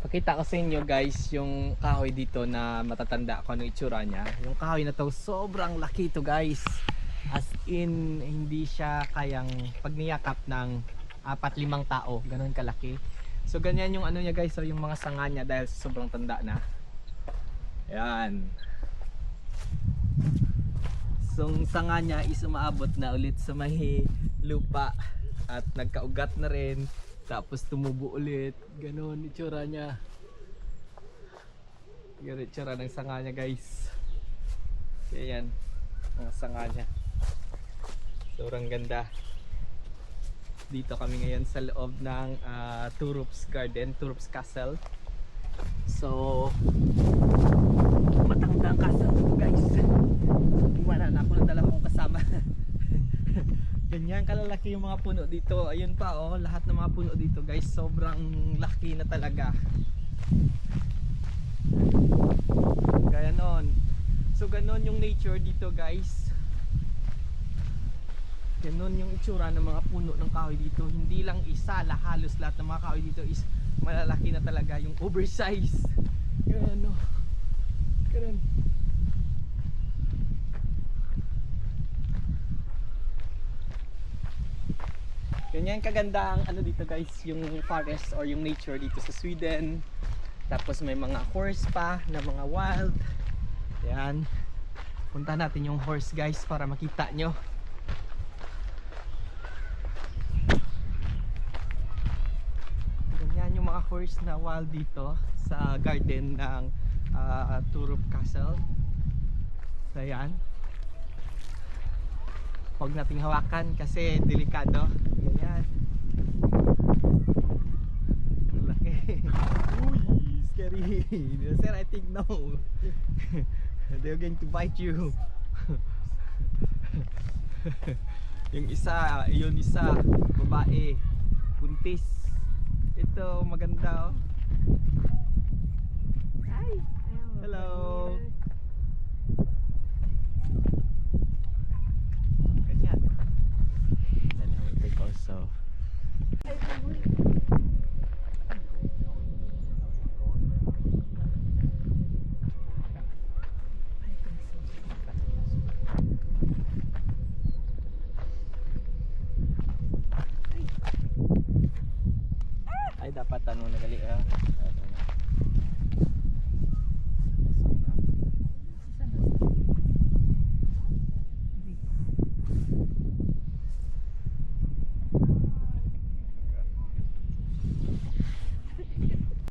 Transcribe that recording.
Pakita ko sa inyo guys yung kahoy dito na matatanda ko ano itsura niya. Yung kahoy na to sobrang laki to guys. As in hindi siya kayang pagniyakap ng apat limang tao. Ganun kalaki. So ganyan yung ano niya guys, so yung mga sanga niya dahil sobrang tanda na. Yan. So ang sanga niya is umaabot na ulit sa may lupa at nagkaugat na rin. Tapos tumubo ulit. Ganon itsura niya. Ganun itsura ng sanga niya guys. Kaya yan. Mga sanga niya. Sobrang ganda. Dito kami ngayon sa loob ng ah, Turups Garden, Turups Castle. So, matanda ang castle guys. Ganyan kalalaki yung mga puno dito. Ayun pa oh, lahat ng mga puno dito guys, sobrang laki na talaga. Gaya nun. So ganon yung nature dito guys. Ganon yung itsura ng mga puno ng kahoy dito. Hindi lang isa, lah halos lahat ng mga kahoy dito is malalaki na talaga yung oversize. Ganun oh. Ganun. Ganyan kaganda ang ano dito guys, yung forest or yung nature dito sa Sweden. Tapos may mga horse pa na mga wild. Yan. Punta natin yung horse guys para makita nyo. Ganyan yung mga horse na wild dito sa garden ng uh, Turup Castle. So yan. Huwag nating hawakan kasi delikado. Ganyan. Ang laki. Uy, scary. Sir, I think no. They're going to bite you. yung isa, yun isa, babae, buntis. Ito, maganda oh. dapat muna kali ah. Uh,